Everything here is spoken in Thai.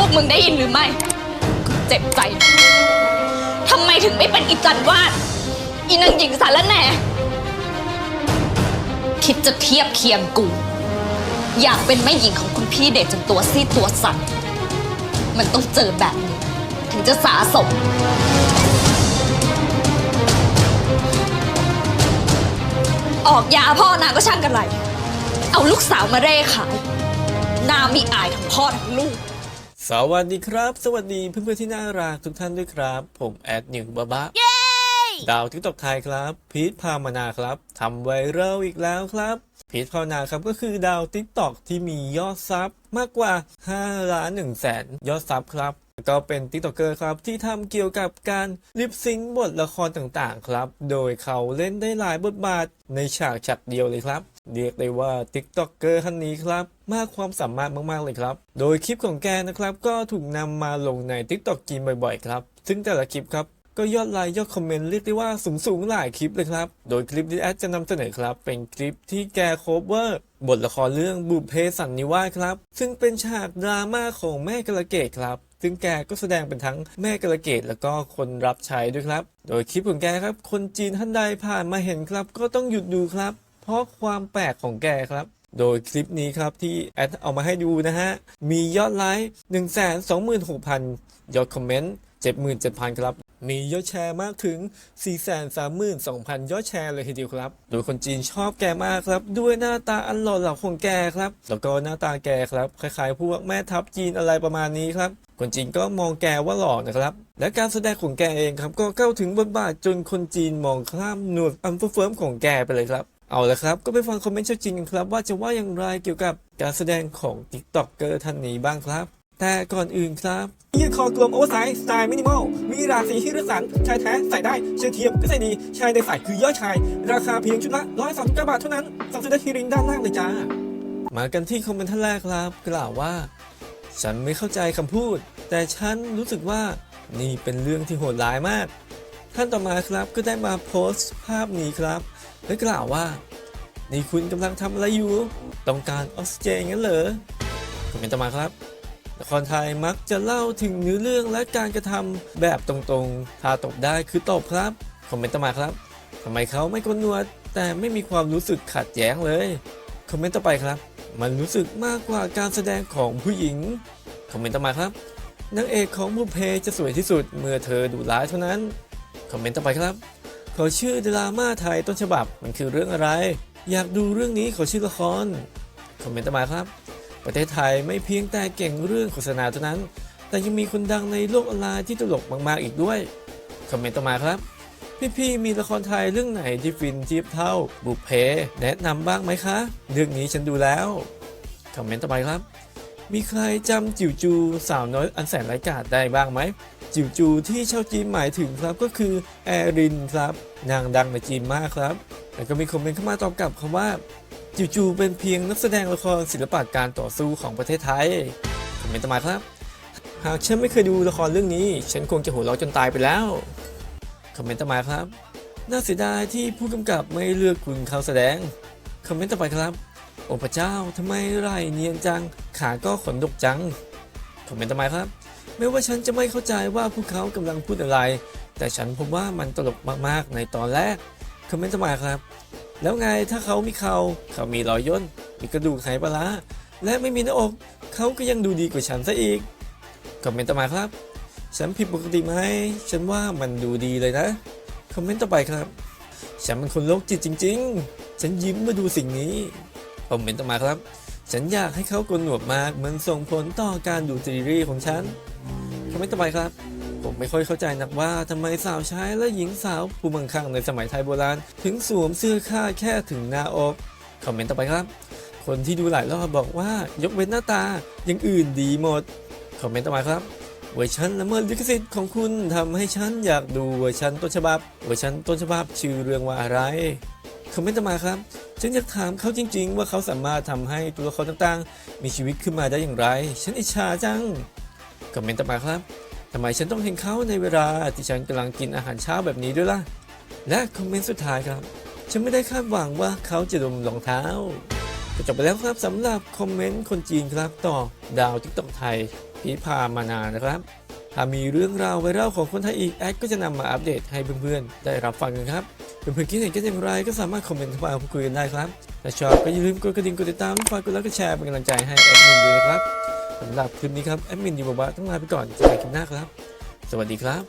พวกมึงได้ยินหรือไม่กูเจ็บใจ ทำไมถึงไม่เป็นอีจันวาดอีนางหญิงสารแหน่คิดจะเทียบเคียงกู อยากเป็นแม่หญิงของคุณพี่เดชจนตัวซีดตัวสั่น มันต้องเจอแบบนี้ ถึงจะสาสม ออกยาพ่อนางก็ช่างกันไร เอาลูกสาวมาเร่ขาย นามีอายทั้งพ่อทั้งลูก สวัสดีครับ สวัสดีเพื่อนๆที่น่ารักทุกท่านด้วยครับ ผมแอดหนึ่งบาบะดาวทิกตอกไทยครับ พีทพามานาครับทำไวรัลอีกแล้วครับ พีทพามานาครับก็คือดาวทิกตอกที่มียอดซับมากกว่า5ล้าน1แสนยอดซับครับก็เป็นติ๊กต็อกเกอร์ครับที่ทำเกี่ยวกับการลิปซิงค์บทละครต่างๆ ครับ โดยเขาเล่นได้หลายบทบาทในฉากฉากเดียวเลยครับ เรียกได้ว่าติ๊กต็อกเกอร์ท่านนี้ครับ มากความสามารถมากๆเลยครับ โดยคลิปของแกนะครับ ก็ถูกนำมาลงใน t ิ k t o k กินบ่อยๆครับ ซึ่งแต่ละคลิปครับ ก็ยอดไลค์ยอดคอมเมนต์เรียกได้ว่าสูงสูงๆหลายคลิปเลยครับ โดยคลิปที่แอดจะนำเสนอครับ เป็นคลิปที่แกโคเวอร์บทละครเรื่องบุพเพสันนิวาสครับ ซึ่งเป็นฉากดราม่าของแม่กระเกดครับซึ่งแกก็แสดงเป็นทั้งแม่กระเกดแล้วก็คนรับใช้ด้วยครับ โดยคลิปของแกครับ คนจีนท่านใดผ่านมาเห็นครับ ก็ต้องหยุดดูครับ พราะความแปลกของแกครับ โดยคลิปนี้ครับที่แอดเอามาให้ดูนะฮะ มียอดไลค์1 2 6 0 0 0 ยอดคอมเมนต์ 77,000 ครับ มียอดแชร์มากถึง 432,000 ยอดแชร์เลยทีเดียวครับ โดยคนจีนชอบแกมากครับ ด้วยหน้าตาอันหล่อเหลาของแกครับ แล้วก็หน้าตาแกครับ คล้ายๆพวกแม่ทัพจีนอะไรประมาณนี้ครับคนจีนก็มองแกว่าหล่อนะครับ และการแสดงของแกเองครับ ก็เข้าถึงบทบาทจนคนจีนมองข้ามหนวดอันเฟิร์มของแกไปเลยครับ เอาละครับ ก็ไปฟังคอมเมนต์ชาวจีนกันครับ ว่าจะว่าอย่างไรเกี่ยวกับการแสดงของ t ิ k t o k เกอร์ท่านนี้บ้างครับ แต่ก่อนอื่นครับยืดคอกลมโอเวอร์ไซส์สไตล์มินิมอล มีราศีที่เลือกสรรชายแท้ใส่ได้เชื้อเทียมก็ใส่ดี ชายในใส่คือยอดชาย ราคาเพียงชุดละ139บาทเท่านั้นสั่งซื้อได้ที่ลิงก์ด้านล่างเลยจ้า มากันที่คอมเมนต์ท่านแรกครับ กล่าวว่า ฉันไม่เข้าใจคำพูด แต่ฉันรู้สึกว่านี่เป็นเรื่องที่โหดร้ายมาก ท่านต่อมาครับก็ได้มาโพสต์ภาพนี้ครับ และกล่าวว่า ในคุณกำลังทำอะไรอยู่ ต้องการออกซิเจนงั้นเหรอคอมเมนต์ต่อมาครับละครไทยมักจะเล่าถึงเนื้อเรื่องและการกระทำแบบตรงๆ ถ้าตบได้คือตบครับคอมเมนต์ต่อมาครับทำไมเขาไม่กลนวด แต่ไม่มีความรู้สึกขัดแย้งเลยคอมเมนต์ต่อไปครับ มันรู้สึกมากกว่าการแสดงของผู้หญิงคอมเมนต์ต่อมาครับนางเอกของบุพเพจะสวยที่สุดเมื่อเธอดูร้ายเท่านั้น คอมเมนต์ต่อไปครับ ขอชื่อดราม่าไทยต้นฉบับมันคือเรื่องอะไร อยากดูเรื่องนี้ขอชื่อละครคอมเมนต์ต่อมาครับ ประเทศไทยไม่เพียงแต่เก่งเรื่องโฆษณาเท่านั้น แต่ยังมีคนดังในโลกออนไลน์ที่ตลกมากๆอีกด้วยคอมเมนต์ต่อมาครับพี่ๆมีละครไทยเรื่องไหนที่ฟินเทียบเท่า บุพเพแนะนำบ้างไหมคะ เรื่องนี้ฉันดูแล้วคอมเมนต์ต่อไปครับ มีใครจำจิ๋วจูสาวน้อยอันแสนไร้กาจได้บ้างไหม จิ๋วจูที่ชาวจีนหมายถึงครับก็คือแอรินครับ นางดังในจีนมากครับ แล้วก็มีคอมเมนต์เข้ามาตอบกลับคำว่าจิ๋วจูเป็นเพียงนักแสดงละครศิลปะการต่อสู้ของประเทศไทยคอมเมนต์ต่อมาครับ หากฉันไม่เคยดูละครเรื่องนี้ ฉันคงจะหัวเราะจนตายไปแล้วคอมเมนต์ต่อมาครับน่าเสียดายที่ผู้กำกับไม่เลือกคุณเขาแสดงคอมเมนต์ต่อไปครับโอ้พระเจ้าทำไมไรเนียนจัง ขาก็ขนดกจังคอมเมนต์ต่อมาครับ ไม่ว่าฉันจะไม่เข้าใจว่าพวกเขากำลังพูดอะไร แต่ฉันพบว่ามันตลกมากๆในตอนแรกคอมเมนต์ต่อมาครับ แล้วไงถ้าเขามีเขาเขามีรอยย่นมีกระดูกไขปลาร้าและไม่มีหน้าอกเขาก็ยังดูดีกว่าฉันซะอีกคอมเมนต์ต่อมาครับ ฉันผิดปกติไหมฉันว่ามันดูดีเลยนะคอมเมนต์ต่อไปครับ ฉันเป็นคนโรคจิตจริง ๆ ฉันยิ้มเมื่อดูสิ่งนี้คอมเมนต์ต่อมาครับ ฉันอยากให้เขาโกนหนวดมากมันส่งผลต่อการดูซีรีส์ของฉันคอมเมนต์ต่อไปครับ ผมไม่ค่อยเข้าใจนักว่าทำไมสาวใช้และหญิงสาวผู้มังคังในสมัยไทยโบราณ ถึงสวมเสื้อค่าแค่ถึงหน้าอกคอมเมนต์ต่อไปครับ คนที่ดูหลายรอบบอกว่ายกเว้นหน้าตาอย่างอื่นดีหมดคอมเมนต์ต่อมาครับเวอร์ชันละเมิดลิขสิทธิ์ของคุณทำให้ฉันอยากดูเวอร์ชันต้นฉบับ เวอร์ชันต้นฉบับชื่อเรื่องว่าอะไรคอมเมนต์ต่อมาครับ ฉันอยากถามเขาจริง ๆ ว่าเขาสามารถทำให้ตัวละครต่างๆ มีชีวิตขึ้นมาได้อย่างไร ฉันอิจฉาจังคอมเมนต์ต่อมาครับทำไมฉันต้องเห็นเขาในเวลาที่ฉันกำลังกินอาหารเช้าแบบนี้ด้วยล่ะ และคอมเมนต์สุดท้ายครับ ฉันไม่ได้คาดหวังว่าเขาจะดมรองเท้าก็จบไปแล้วครับสำหรับคอมเมนต์คนจีนครับต่อดาวทิกตอกไทยพีพามานานนะครับถ้ามีเรื่องราวไวรัลของคนไทยอีกแอดก็จะนำมาอัปเดตให้เพื่อนๆ ได้รับฟังกันครับ เพื่อนๆคิดเห็นกันอย่างไรก็สามารถคอมเมนต์เข้ามาพูดคุยกันได้ครับถ้าชอบก็อย่าลืมกดกระดิ่งกดติดตามฝากกดไลค์กดแชร์เป็นกำลังใจให้แอดมินด้วยนะครับสำหรับคลิปนี้ครับแอดมินอยู่บ้านต้องลาไปก่อนเจอกันคลิปหน้าครับ สวัสดีครับ